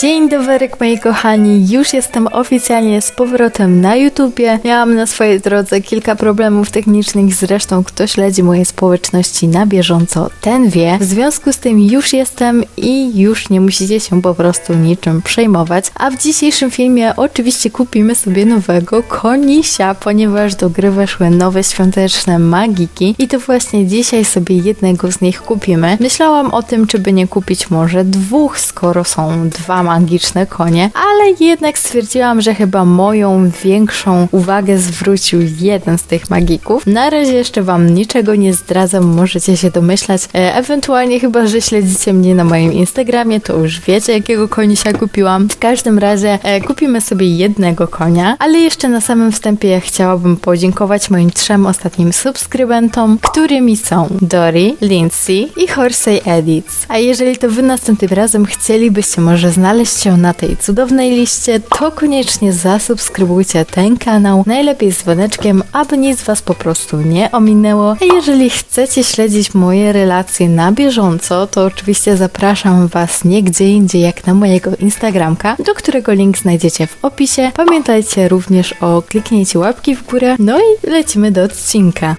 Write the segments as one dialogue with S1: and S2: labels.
S1: Dzień dobry moi kochani, już jestem oficjalnie z powrotem na YouTubie. Miałam na swojej drodze kilka problemów technicznych, zresztą kto śledzi moje społeczności na bieżąco, ten wie. W związku z tym już jestem i już nie musicie się po prostu niczym przejmować. A w dzisiejszym filmie oczywiście kupimy sobie nowego konisia, ponieważ do gry weszły nowe świąteczne magiki i to właśnie dzisiaj sobie jednego z nich kupimy. Myślałam o tym, czy by nie kupić może dwóch, skoro są dwa magiczne konie, ale jednak stwierdziłam, że chyba moją większą uwagę zwrócił jeden z tych magików. Na razie jeszcze wam niczego nie zdradzam, możecie się domyślać. E, ewentualnie chyba, że śledzicie mnie na moim Instagramie, to już wiecie jakiego konisia kupiłam. W każdym razie e, kupimy sobie jednego konia, ale jeszcze na samym wstępie chciałabym podziękować moim trzem ostatnim subskrybentom, którymi są Dory, Lindsay i Horsey Edits. A jeżeli to wy następnym razem chcielibyście może znaleźć się na tej cudownej liście, to koniecznie zasubskrybujcie ten kanał, najlepiej z dzwoneczkiem, aby nic was po prostu nie ominęło. A jeżeli chcecie śledzić moje relacje na bieżąco, to oczywiście zapraszam was nie gdzie indziej jak na mojego Instagramka, do którego link znajdziecie w opisie. Pamiętajcie również o kliknięciu łapki w górę, no i lecimy do odcinka.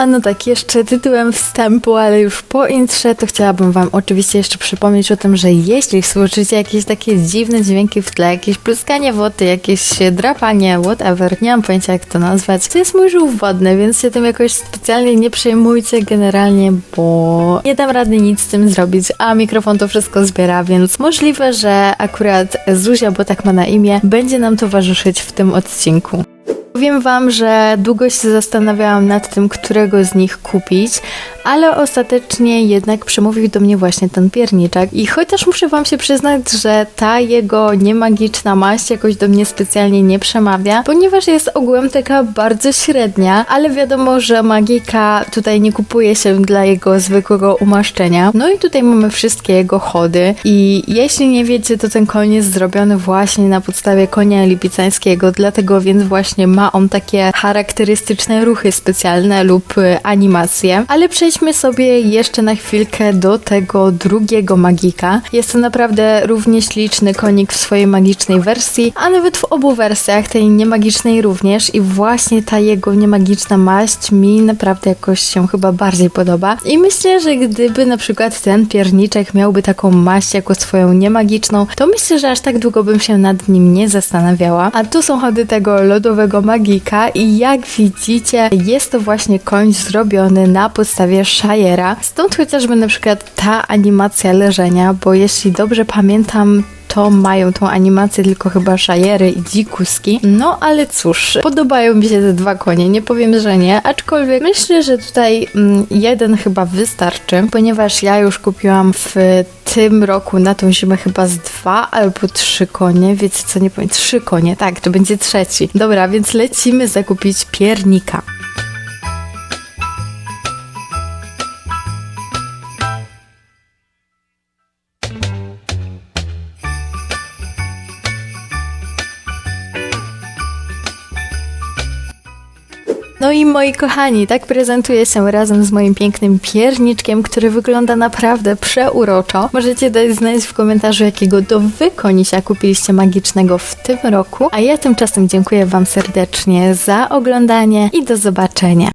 S1: A no tak, jeszcze tytułem wstępu, ale już po intrze, to chciałabym Wam oczywiście jeszcze przypomnieć o tym, że jeśli słyszycie jakieś takie dziwne dźwięki w tle, jakieś pluskanie wody, jakieś drapanie, whatever, nie mam pojęcia jak to nazwać, to jest mój żółw wodny, więc się tym jakoś specjalnie nie przejmujcie generalnie, bo nie dam rady nic z tym zrobić, a mikrofon to wszystko zbiera, więc możliwe, że akurat Zuzia, bo tak ma na imię, będzie nam towarzyszyć w tym odcinku. Powiem Wam, że długo się zastanawiałam nad tym, którego z nich kupić, ale ostatecznie jednak przemówił do mnie właśnie ten pierniczek. I chociaż muszę Wam się przyznać, że ta jego niemagiczna maść jakoś do mnie specjalnie nie przemawia, ponieważ jest ogółem taka bardzo średnia, ale wiadomo, że magika tutaj nie kupuje się dla jego zwykłego umaszczenia. No i tutaj mamy wszystkie jego chody i jeśli nie wiecie, to ten koń jest zrobiony właśnie na podstawie konia lipicańskiego, dlatego więc właśnie ma on takie charakterystyczne ruchy specjalne lub y, animacje. Ale przejdźmy sobie jeszcze na chwilkę do tego drugiego magika. Jest to naprawdę równie śliczny konik w swojej magicznej wersji, a nawet w obu wersjach, tej niemagicznej również i właśnie ta jego niemagiczna maść mi naprawdę jakoś się chyba bardziej podoba. I myślę, że gdyby na przykład ten pierniczek miałby taką maść jako swoją niemagiczną, to myślę, że aż tak długo bym się nad nim nie zastanawiała. A tu są chody tego lodowego magika i jak widzicie jest to właśnie koń zrobiony na podstawie Shires. Stąd chociażby na przykład ta animacja leżenia, bo jeśli dobrze pamiętam to mają tą animację tylko chyba szajery i dzikuski. No ale cóż, podobają mi się te dwa konie, nie powiem, że nie, aczkolwiek myślę, że tutaj mm, jeden chyba wystarczy, ponieważ ja już kupiłam w tym roku na tą zimę chyba z dwa albo trzy konie, wiecie co, nie powiem, trzy konie, tak, to będzie trzeci. Dobra, więc lecimy zakupić piernika. No i moi kochani, tak prezentuję się razem z moim pięknym pierniczkiem, który wygląda naprawdę przeuroczo. Możecie dać znać w komentarzu, jakiego do wy konisia kupiliście magicznego w tym roku. A ja tymczasem dziękuję wam serdecznie za oglądanie i do zobaczenia.